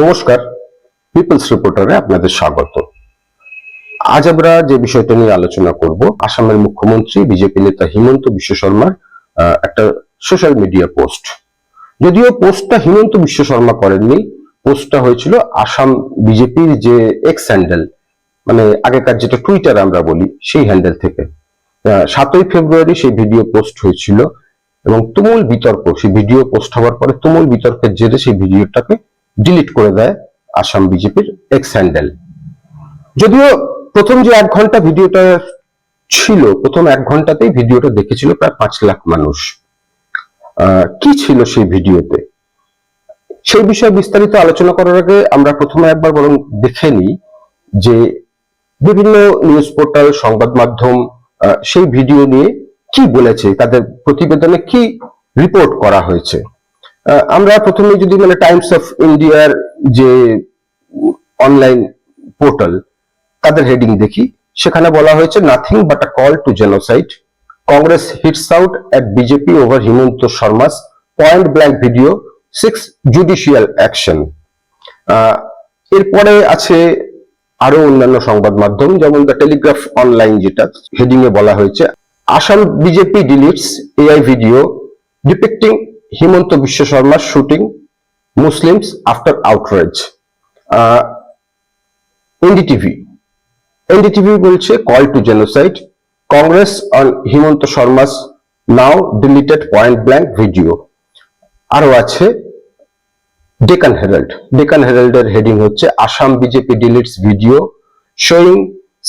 নমস্কার পিপলস রিপোর্টারে আপনাদের স্বাগত। আজ আমরা যে বিষয়টা নিয়ে আলোচনা করব, আসামের মুখ্যমন্ত্রী, বিজেপি নেতা হিমন্ত বিশ্ব শর্মার একটা সোশ্যাল মিডিয়া পোস্ট যদিও পোস্টটা হিমন্ত বিশ্ব শর্মা করেননি পোস্টটা হয়েছিল আসাম বিজেপির যে এক্স হ্যান্ডেল মানে আগেকার যেটা টুইটার আমরা বলি, সেই হ্যান্ডেল থেকে। সাতই ফেব্রুয়ারি সেই ভিডিও পোস্ট হয়েছিল এবং তুমুল বিতর্ক, সেই ভিডিও পোস্ট হওয়ার পরে তুমুল বিতর্কের জেরে সেই ভিডিওটাকে ডিলিট করে দেয় আসাম বিজেপির এক্স হ্যান্ডেল যদিও প্রথম যে এক ঘণ্টা ভিডিওটা ছিল, প্রথম এক ঘন্টাতেই ভিডিওটা দেখেছিল প্রায় পাঁচ লাখ মানুষ। কি ছিল সেই ভিডিওতে? সেই বিষয়ে বিস্তারিত আলোচনা করার আগে আমরা প্রথমে একবার বরং দেখে নিই যে বিভিন্ন নিউজ পোর্টাল সংবাদ মাধ্যম সেই ভিডিও নিয়ে কি বলেছে, তাদের প্রতিবেদনে কি রিপোর্ট করা হয়েছে। আমরা প্রথমে যদি মানে টাইমস অফ ইন্ডিয়ার যে অনলাইন পোর্টাল তাদের হেডিং দেখি। সেখানে বলা হয়েছে nothing but a call to genocide Congress hits out at BJP over Himanta Sarma's point blank video seeks judicial action এরপরে আছে আরও অন্যান্য সংবাদ মাধ্যম, যেমন দ্য টেলিগ্রাফ অনলাইন যেটা হেডিং এ বলা হয়েছে Assam BJP deletes AI video depicting Himanta Biswa শর্মার shooting Muslims after outrage. NDTV. NDTV বলছে call to genocide Congress on Himanta Sarma's now deleted point blank video আরও আছে ডেকান হেরাল্ড ডেকান হেরাল্ডের heading হচ্ছে Assam BJP deletes video showing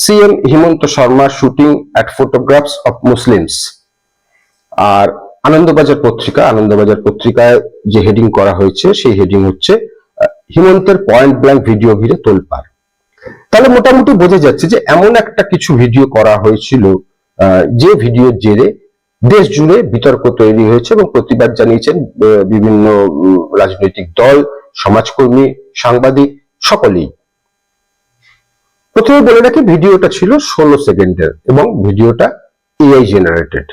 CM Himanta Sarma shooting at photographs of Muslims আর আনন্দবাজার পত্রিকা, আনন্দবাজার পত্রিকায় যে heading করা হয়েছে, সেই হেডিং হচ্ছে হিমন্তের পয়েন্ট ব্ল্যাঙ্ক ভিডিও ঘিরে তোলপাড়। তাহলে মোটামুটি বোঝা যাচ্ছে যে এমন একটা কিছু ভিডিও করা হয়েছিল যে ভিডিওর জেরে দেশ জুড়ে বিতর্ক তৈরি হয়েছে এবং প্রতিবাদ জানিয়েছেন বিভিন্ন রাজনৈতিক দল, সমাজকর্মী, সাংবাদিক, সকলেই। প্রথমে বলে রাখি ভিডিওটা ছিল ষোলো সেকেন্ডের এবং ভিডিওটা এআই জেনারেটেড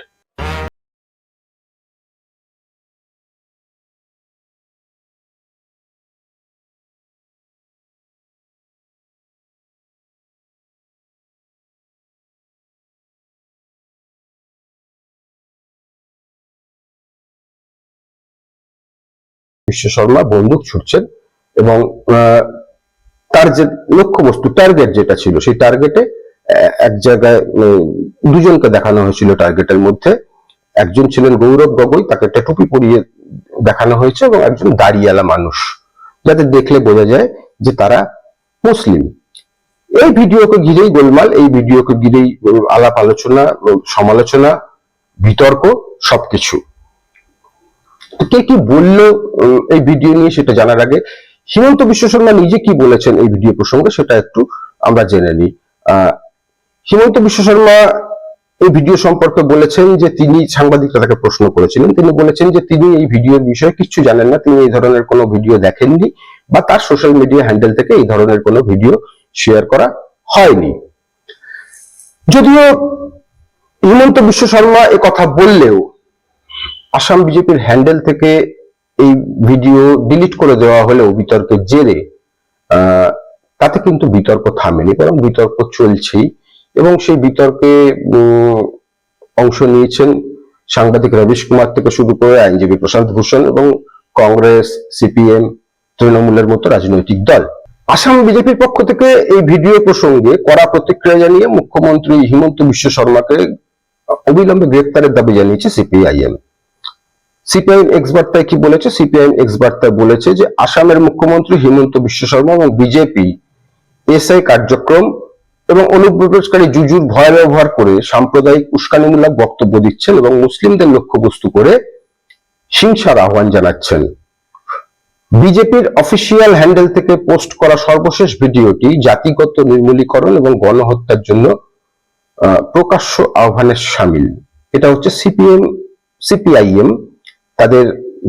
বিশ্ব শর্মা বন্দুক ছুটছেন এবং তার যে লক্ষ্যবস্তু টার্গেট যেটা ছিল, সেই টার্গেটে এক জায়গায় দুজনকে দেখানো হয়েছিল টার্গেটের মধ্যে। একজন ছিলেন গৌরব গগৈ, তাকে একটা টুপি পরিয়ে দেখানো হয়েছে এবং একজন দাড়িয়ালা মানুষ, যাতে দেখলে বোঝা যায় যে তারা মুসলিম। এই ভিডিওকে ঘিরেই গোলমাল, এই ভিডিওকে ঘিরেই আলাপ আলোচনা সমালোচনা, বিতর্ক, সবকিছু। কে কি বলল এই ভিডিও নিয়ে সেটা জানার আগে হিমন্ত বিশ্ব শর্মা নিজে কি বলেছেন এই ভিডিও প্রসঙ্গে সেটা একটু আমরা জেনে নিই। হিমন্ত বিশ্ব শর্মা এই ভিডিও সম্পর্কে বলেছেন যে তিনি সাংবাদিকরা তাকে প্রশ্ন করেছিলেন। তিনি বলেছেন যে তিনি এই ভিডিওর বিষয়ে কিছু জানেন না, তিনি এই ধরনের কোনো ভিডিও দেখেননি বা তার সোশ্যাল মিডিয়া হ্যান্ডেল থেকে এই ধরনের কোনো ভিডিও শেয়ার করা হয়নি। যদিও হিমন্ত বিশ্ব শর্মা এ কথা বললেও আসাম বিজেপির হ্যান্ডেল থেকে এই ভিডিও ডিলিট করে দেওয়া হলেও বিতর্কের জেরে তাতে কিন্তু বিতর্ক থামেনি, বরং বিতর্ক চলছেই। এবং সেই বিতর্কে অংশ নিয়েছেন সাংবাদিক রবিশ কুমার থেকে শুরু করে আইনজীবী প্রশান্ত ভূষণ এবং কংগ্রেস, সিপিএম, তৃণমূলের মতো রাজনৈতিক দল। আসাম বিজেপির পক্ষ থেকে এই ভিডিও প্রসঙ্গে কড়া প্রতিক্রিয়া জানিয়ে মুখ্যমন্ত্রী হিমন্ত বিশ্ব শর্মাকে অবিলম্বে গ্রেপ্তারের দাবি জানিয়েছে সিপিআইএম। সিপিআইএম এক্স বার্তায় কি বলেছে? সিপিআইএম এক্স বার্তায় বলেছে যে আসামের মুখ্যমন্ত্রী হিমন্ত বিশ্ব শর্মা এবং বিজেপি এসআই কার্যক্রম এবং অনুপ্রবেশকারী জুজুর ভয় ব্যবহার করে সাম্প্রদায়িক উস্কানিমূলক বক্তব্য দিচ্ছেন এবং মুসলিমদের লক্ষ্যবস্তু করে হিংসার আহ্বান জানাচ্ছেন। বিজেপির অফিসিয়াল হ্যান্ডেল থেকে পোস্ট করা সর্বশেষ ভিডিওটি জাতিগত নির্মূলীকরণ এবং গণহত্যার জন্য প্রকাশ্য আহ্বানের সামিল। এটা হচ্ছে সিপিএম, সিপিআইএম তাদের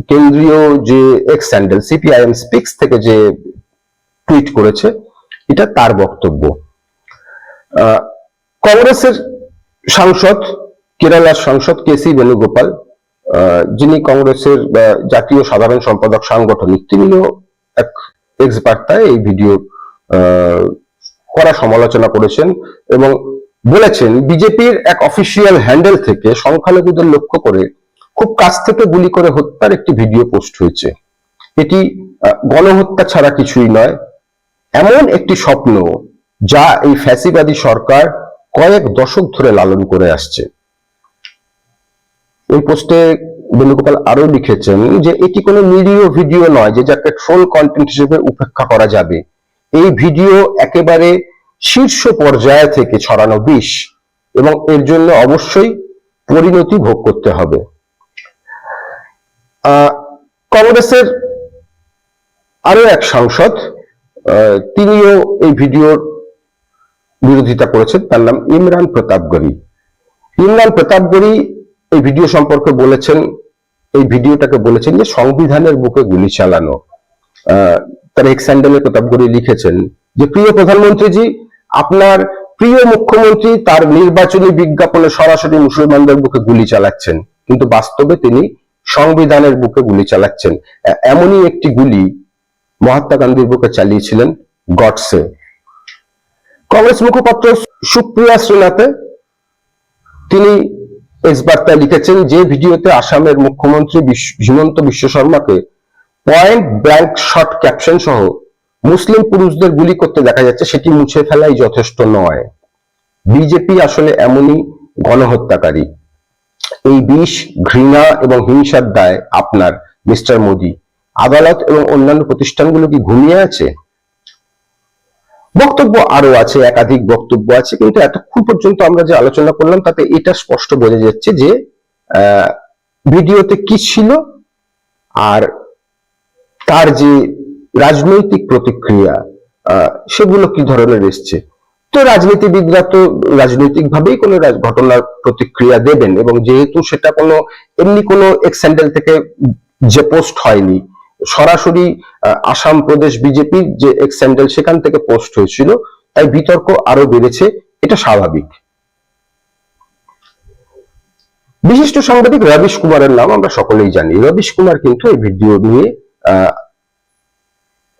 কেন্দ্রীয় যে এক্স হ্যান্ডেল সিপিআইএম স্পিক্স থেকে যে টুইট করেছে এটা তার বক্তব্য। কংগ্রেসের সাংসদ কেরালার সাংসদ কেসি বেণুগোপাল আহ, যিনি কংগ্রেসের জাতীয় সাধারণ সম্পাদক সাংগঠনিক তিনিও এক এক্স বার্তায় এই ভিডিও করা সমালোচনা করেছেন এবং বলেছেন বিজেপির এক অফিসিয়াল হ্যান্ডেল থেকে সংখ্যালঘুদের লক্ষ্য করে খুব কাছ থেকে গুলি করে হত্যার একটি ভিডিও পোস্ট হয়েছে। এটি গণহত্যা ছাড়া কিছুই নয়। এমন একটি স্বপ্ন যা এই ফ্যাসিবাদী সরকার কয়েক দশক ধরে লালন করে আসছে। এই পোস্টে বেণুগোপাল আরও লিখেছেন যে, এটি কোনো নিরীহ ভিডিও নয় যে যাকে ট্রোল কন্টেন্ট হিসেবে উপেক্ষা করা যাবে। এই ভিডিও একেবারে শীর্ষ পর্যায়ে থেকে ছড়ানো বিষ এবং এর জন্য অবশ্যই পরিণতি ভোগ করতে হবে। কংগ্রেসের আরও এক সাংসদ তিনিও এই ভিডিওর বিরোধিতা করেছেন, তার নাম ইমরান প্রতাপগড়ি ইমরান প্রতাপগড়ি এই ভিডিও সম্পর্কে বলেছেন, এই ভিডিওটাকে বলেছেন যে সংবিধানের বুকে গুলি চালানো। তার এক্স হ্যান্ডেলে প্রতাপগড়ি লিখেছেন যে, প্রিয় প্রধানমন্ত্রীজি, আপনার প্রিয় মুখ্যমন্ত্রী তার নির্বাচনী বিজ্ঞাপনে সরাসরি মুসলমানদের বুকে গুলি চালাচ্ছেন। কিন্তু বাস্তবে তিনি সংবিধানের বুকে গুলি চালাচ্ছেন। এমনই একটি গুলি মহাত্মা গান্ধীর বুকে চালিয়েছিলেন গডসে। কংগ্রেস মুখপাত্র সুপ্রিয়া শ্রীনাথে তিনি এস বার্তায় লিখেছেন যে ভিডিওতে আসামের মুখ্যমন্ত্রী হিমন্ত বিশ্ব শর্মাকে পয়েন্ট ব্ল্যাঙ্ক শট ক্যাপশন সহ মুসলিম পুরুষদের গুলি করতে দেখা যাচ্ছে, সেটি মুছে ফেলাই যথেষ্ট নয়। বিজেপি আসলে এমনই গণহত্যাকারী। এই বিষ, ঘৃণা এবং হিংসার দায় আপনার, মিস্টার মোদী। আদালত এবং অন্যান্য প্রতিষ্ঠানগুলো কি ঘুমিয়ে আছে? বক্তব্য আরও আছে, একাধিক বক্তব্য আছে, কিন্তু এতক্ষণ পর্যন্ত আমরা যে আলোচনা করলাম, তাতে এটা স্পষ্ট বোঝা যাচ্ছে যে ভিডিওতে কি ছিল আর তার যে রাজনৈতিক প্রতিক্রিয়া সেগুলো কি ধরনের এসছে। তো রাজনীতিবিদরা তো রাজনৈতিক ভাবেই কোনো ঘটনার প্রতিক্রিয়া দেবেন এবং যেহেতু সেটা কোনো, এমনি কোনো এক্সেন্ডেল থেকে যে পোস্ট হয়নি। সরাসরি আসাম প্রদেশ বিজেপির যে এক্সেন্ডেল সেখান থেকে পোস্ট হয়েছিল, তাই বিতর্ক আরও বেড়েছে, এটা স্বাভাবিক। বিশিষ্ট সাংবাদিক রবিশ কুমারের নাম আমরা সকলেই জানি। রবিশ কুমার কিন্তু এই ভিডিও নিয়ে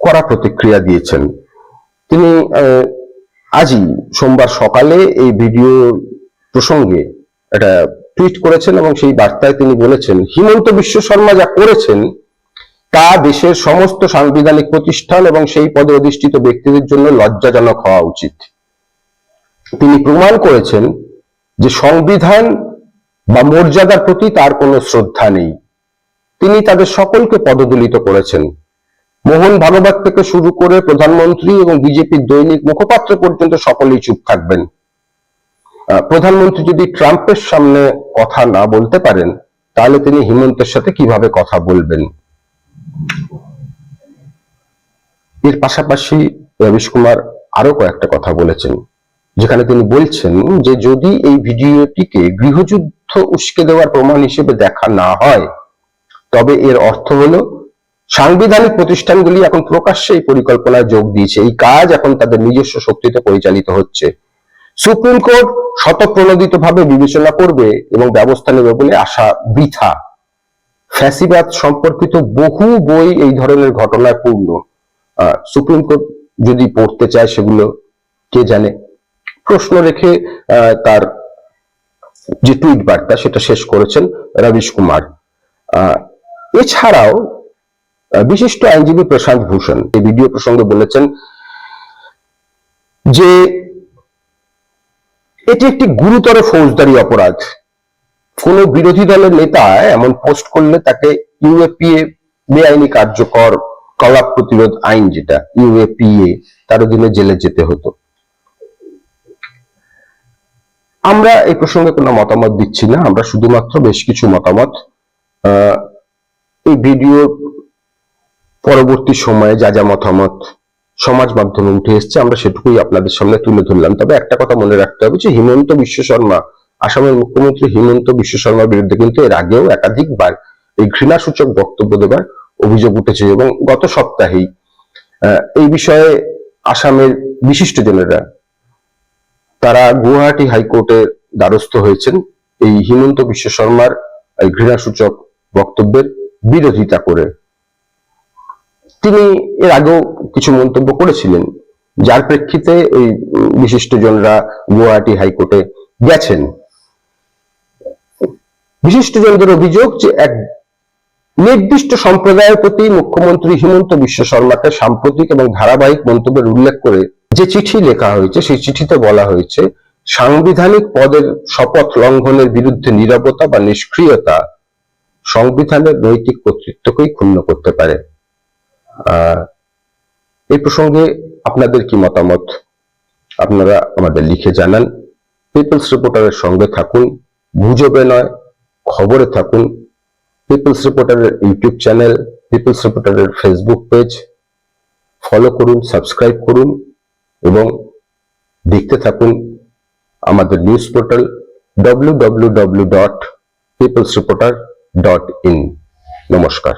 কড়া প্রতিক্রিয়া দিয়েছেন। তিনি আজই সোমবার সকালে এই ভিডিও প্রসঙ্গে একটা টুইট করেছেন এবং সেই বার্তায় তিনি বলেছেন, হিমন্ত বিশ্ব শর্মা যা করেছেন, তা দেশের সমস্ত সাংবিধানিক প্রতিষ্ঠান এবং সেই পদে অধিষ্ঠিত ব্যক্তিদের জন্য লজ্জাজনক হওয়া উচিত। তিনি প্রমাণ করেছেন যে সংবিধান বা মর্যাদার প্রতি তার কোনো শ্রদ্ধা নেই। তিনি তাদের সকলকে পদদলিত করেছেন। মোহন ভাগবত থেকে শুরু করে প্রধানমন্ত্রী এবং বিজেপির দৈনিক মুখপাত্র পর্যন্ত সকলেই চুপ থাকবেন। প্রধানমন্ত্রী যদি ট্রাম্পের সামনে কথা না বলতে পারেন, তাহলে তিনি হিমন্তের সাথে কীভাবে কথা বলবেন? এর পাশাপাশি রবিশ কুমার আরও কয়েকটা কথা বলেছেন, যেখানে তিনি বলছেন যে যদি এই ভিডিওটিকে গৃহযুদ্ধ উস্কে দেওয়ার প্রমাণ হিসেবে দেখা না হয়, তবে এর অর্থ হলো সাংবিধানিক প্রতিষ্ঠানগুলি এখন প্রকাশ্যে এই পরিকল্পনায় যোগ দিয়েছে। এই কাজ এখন তাদের নিজস্ব শক্তিতে পরিচালিত হচ্ছে। সুপ্রিম কোর্ট শতপ্রণোদিত ভাবে বিবেচনা করবে এবং ব্যবস্থা নেবে বলে আশা বৃথা। ফ্যাসিবাদ সম্পর্কিত বহু বই এই ধরনের ঘটনায় পূর্ণ। সুপ্রিম কোর্ট যদি পড়তে চায় সেগুলো কে জানে? প্রশ্ন রেখে তার যে টুইট বার্তা সেটা শেষ করেছেন রবিশ কুমার। এছাড়াও বিশিষ্ট আইনজীবী প্রশান্ত ভূষণ এই ভিডিও প্রসঙ্গে বলেছেন যে এটি একটি গুরুতর ফৌজদারি অপরাধ। কোন বিরোধী দলের নেতা এমন পোস্ট করলে তাকে ইউএপিএ বেআইনি কার্যকর কলাপ প্রতিরোধ আইন যেটা, ইউএপিএ তার অধীনে জেলে যেতে হতো। আমরা এই প্রসঙ্গে কোনো মতামত দিচ্ছি না, আমরা শুধুমাত্র বেশ কিছু মতামত এই ভিডিও পরবর্তী সময়ে যা যা মতামত সমাজ মাধ্যমে উঠে এসছে, আমরা সেটুকুই আপনাদের সামনে তুলে ধরলাম। তবে একটা কথা মনে রাখতে হবে যে, হিমন্ত বিশ্ব শর্মা, আসামের মুখ্যমন্ত্রী হিমন্ত বিশ্ব শর্মার বিরুদ্ধে কিন্তু এর আগেও একাধিকবার এই ঘৃণাসূচক বক্তব্য দেবার অভিযোগ উঠেছে এবং গত সপ্তাহেই এই বিষয়ে আসামের বিশিষ্ট বিশিষ্টজনেরা তারা গুয়াহাটি হাইকোর্টের দ্বারস্থ হয়েছেন। এই হিমন্ত বিশ্ব শর্মার এই ঘৃণাসূচক বক্তব্যের বিরোধিতা করে তিনি এর আগেও কিছু মন্তব্য করেছিলেন, যার প্রেক্ষিতে ওই বিশিষ্টজনরা গুয়াহাটি হাইকোর্টে গেছেন। বিশিষ্টজনদের অভিযোগ যে এক নির্দিষ্ট সম্প্রদায়ের প্রতি মুখ্যমন্ত্রী হিমন্ত বিশ্ব শর্মাকে সাম্প্রতিক এবং ধারাবাহিক মন্তব্যের উল্লেখ করে যে চিঠি লেখা হয়েছে, সেই চিঠিতে বলা হয়েছে, সাংবিধানিক পদের শপথ লঙ্ঘনের বিরুদ্ধে নীরবতা বা নিষ্ক্রিয়তা সংবিধানের নৈতিক কর্তৃত্বকেই ক্ষুণ্ণ করতে পারে। এই প্রসঙ্গে আপনাদের কি মতামত? আপনারা আমাদের লিখে জানান। পিপলস রিপোর্টারের সঙ্গে থাকুন, গুজবে নয়, খবরে থাকুন। পিপলস রিপোর্টারের ইউটিউব চ্যানেল পিপলস রিপোর্টারের ফেসবুক পেজ ফলো করুন সাবস্ক্রাইব করুন এবং দেখতে থাকুন আমাদের news portal W W W dot People's Reporter dot in নমস্কার।